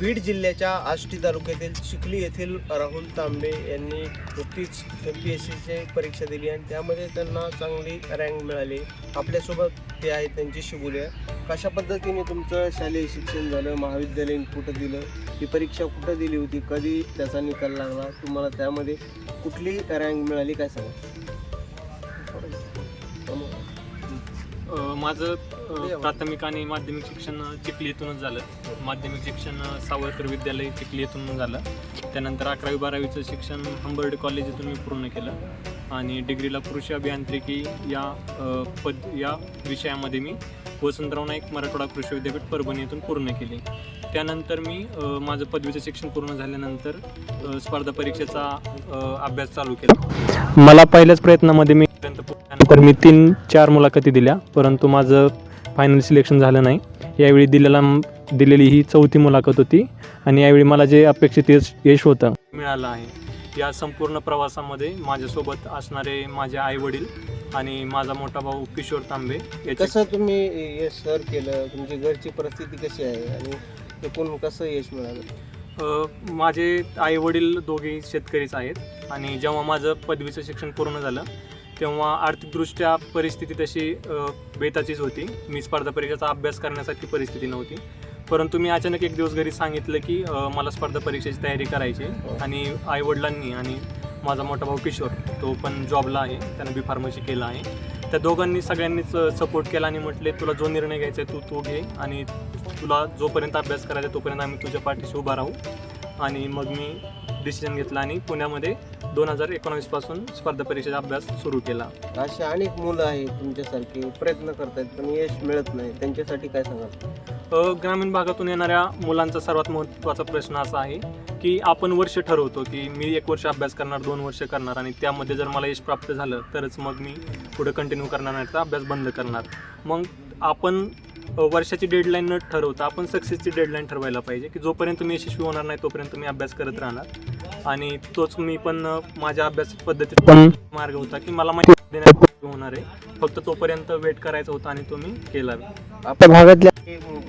बीड जिल्ह्याच्या आष्टी तालुक्यातील चिखली येथील राहुल तांबे यांनी नुकतीच एम पी एस सीची परीक्षा दिली आणि त्यामध्ये त्यांना चांगली रँक मिळाली. आपल्यासोबत ते आहेत त्यांच्याशी बोलूया कशा पद्धतीने तुमचं शालेय शिक्षण झालं महाविद्यालयीन कुठं दिलं ही परीक्षा कुठं दिली होती कधी त्याचा निकाल लागला तुम्हाला त्यामध्ये कुठली रँक मिळाली काय सांगा माझं प्राथमिक आणि माध्यमिक शिक्षण चिखली येथूनच झालं. माध्यमिक शिक्षण सावरकर विद्यालय चिखली येथून झालं. त्यानंतर अकरावी बारावीचं शिक्षण हंबर्ड कॉलेज येथून मी पूर्ण केलं. आणि डिग्रीला कृषी अभियांत्रिकी या पद या विषयामध्ये मी वसंतराव नाईक मराठवाडा कृषी विद्यापीठ परभणी येथून पूर्ण केली. त्यानंतर मी माझं पदवीचं शिक्षण पूर्ण झाल्यानंतर स्पर्धा परीक्षेचा अभ्यास चालू केला. मला पहिल्याच प्रयत्नामध्ये मी त्यानंतर मी तीन चार मुलाखती दिल्या परंतु माझं फायनल सिलेक्शन झालं नाही. यावेळी दिलेला दिलेली ही चौथी मुलाखत होती आणि यावेळी मला जे अपेक्षित यश यश होतं. मिळालं आहे. या संपूर्ण प्रवासामध्ये माझ्यासोबत असणारे माझे आई वडील आणि माझा मोठा भाऊ किशोर तांबे कसं तुम्ही यश सर केलं? तुमची घरची परिस्थिती कशी आहे? आणि एकूण कसं यश मिळालं? माझे आई वडील दोघेही शेतकरीच आहेत आणि जेव्हा माझं पदवीचं शिक्षण पूर्ण झालं तेव्हा आर्थिकदृष्ट्या परिस्थिती तशी बेताचीच होती. मी स्पर्धा परीक्षेचा अभ्यास करण्यासारखी परिस्थिती नव्हती. परंतु मी अचानक एक दिवस घरी सांगितलं की मला स्पर्धा परीक्षेची तयारी करायची आणि आईवडिलांनी आणि माझा मोठा भाऊ किशोर तो पण जॉबला आहे त्यानं बी फार्मसी केलं आहे. त्या दोघांनी सगळ्यांनीच सपोर्ट केला आणि म्हटले तुला जो निर्णय घ्यायचा आहे तू तो घे आणि तुला जोपर्यंत अभ्यास करायचा तोपर्यंत आम्ही तुझ्या पाठीशी उभा राहू. आणि मग मी डिसिजन घेतला आणि पुण्यामध्ये दोन हजार एकोणावीसपासून स्पर्धा परीक्षेचा अभ्यास सुरू केला. असे अनेक मुलं आहेत तुमच्यासारखे प्रयत्न करतायत पण यश मिळत नाही. त्यांच्यासाठी काय सांगाल? अ, ग्रामीण भागातून येणाऱ्या मुलांचा सर्वात महत्त्वाचा प्रश्न असा आहे की आपण वर्ष ठरवतो की मी एक वर्ष अभ्यास करणार दोन वर्ष करणार आणि त्यामध्ये जर मला यश प्राप्त झालं तरच मग मी पुढे कंटिन्यू करणार नाही तर अभ्यास बंद करणार. मग आपण अ, वर्षाची डेडलाईन न ठरवता आपण सक्सेसची डेडलाईन ठरवायला पाहिजे की जोपर्यंत मी यशस्वी होणार नाही तोपर्यंत मी अभ्यास करत राहणार. आणि तोच मी पण माझ्या अभ्यास पद्धतीत पण मार्ग होता की मला माहिती देण्यात होणार आहे. फक्त तोपर्यंत वेट करायचा होता आणि तो मी केला आपल्या भागातल्या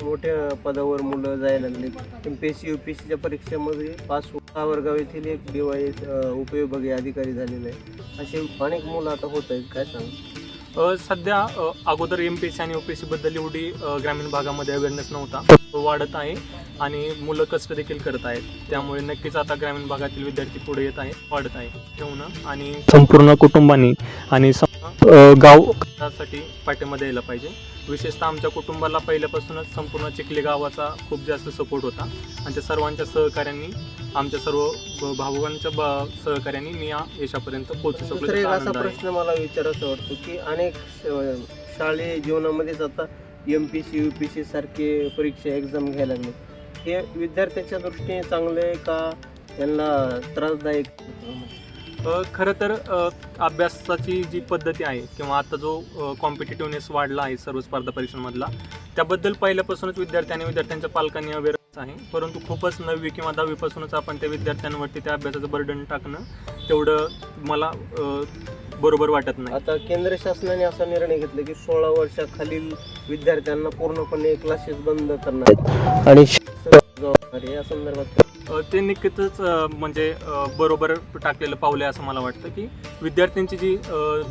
मोठ्या पदावर मुलं जायला लागले M P S C U P सीच्या परीक्षेमध्ये पास सहा वर्गाव येथील एक डी वाय उपविभागीय अधिकारी झालेले आहे असे अनेक मुलं आता होत आहेत. काय सांग सध्या अगोदर एम पी एस सी आणि यू पी एस सीबद्दल एवढी ग्रामीण भागामध्ये अवेअरनेस नव्हता. तो वाढत आहे. आणि मुलं कष्ट देखील करत आहेत. त्यामुळे नक्कीच आता ग्रामीण भागातील विद्यार्थी पुढे येत आहेत वाढत आहे. ठेवणं आणि संपूर्ण कुटुंबानी आणि गावसाठी पाठिंबा द्यायला पाहिजे. विशेषतः आमच्या कुटुंबाला पहिल्यापासूनच संपूर्ण चिखली गावाचा खूप जास्त सपोर्ट होता. आणि त्या सर्वांच्या सहकार्यांनी आमच्या सर्व भावकांच्या ब- सहकार्यांनी मी या यशापर्यंत पोहोचू शकलो. दुसरा एक त्याचा असा आहे. प्रश्न मला विचारायचा वाटतो की अनेक शालेय जीवनामध्येच आता M P C U P C सारखे परीक्षा एक्झाम घ्यायला लागले. हे विद्यार्थ्याच्या दृष्टीने चांगले आहे का? यांना त्रासदायक? अ, खरं तर अभ्यासाची जी पद्धती आहे किंवा आता जो कॉम्पिटेटिव्हनेस वाढला आहे सर्व स्पर्धा परीक्षांमधला त्याबद्दल पहिल्यापासूनच विद्यार्थी आणि विद्यार्थ्यांच्या पालकांनी अवेअरनेस आहे. परंतु खूपच नववी किंवा दहावीपासूनच आपण त्या विद्यार्थ्यांवरती त्या अभ्यासाचं बर्डन टाकणं तेवढं मला बरोबर वाटत नाही. आता केंद्र शासनाने असा निर्णय घेतला की सोळा वर्षाखालील विद्यार्थ्यांना पूर्णपणे क्लासेस बंद करणार. आणि जबाबदारी या संदर्भात ते निश्चितच म्हणजे बरोबर टाकलेलं पावलं आहे असं मला वाटतं की विद्यार्थ्यांची जी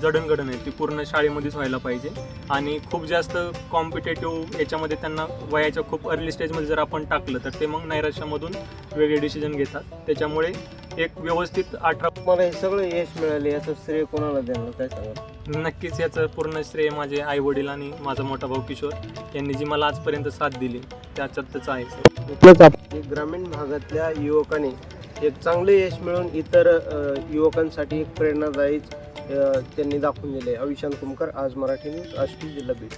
जडणघडण आहे ती पूर्ण शाळेमध्येच व्हायला पाहिजे. आणि खूप जास्त कॉम्पिटेटिव्ह याच्यामध्ये त्यांना वयाच्या खूप अर्ली स्टेजमध्ये जर आपण टाकलं तर ते मग नैराश्यामधून वेगळे डिसिजन घेतात. त्याच्यामुळे एक व्यवस्थित अठरा मला हे सगळं यश मिळाले याचं श्रेय कोणाला देणार काय सांगा नक्कीच याचं पूर्ण श्रेय माझे आई वडील आणि माझा मोठा भाऊ किशोर यांनी जी मला आजपर्यंत साथ दिली त्याच्यातच आहे एक ग्रामीण भागातल्या युवकांनी एक चांगले यश मिळून इतर अ, युवकांसाठी एक प्रेरणादायी अ, त्यांनी दाखवून दिले अविशांत कुमकर आज मराठी न्यूज आष्टी जिल्हा बीड.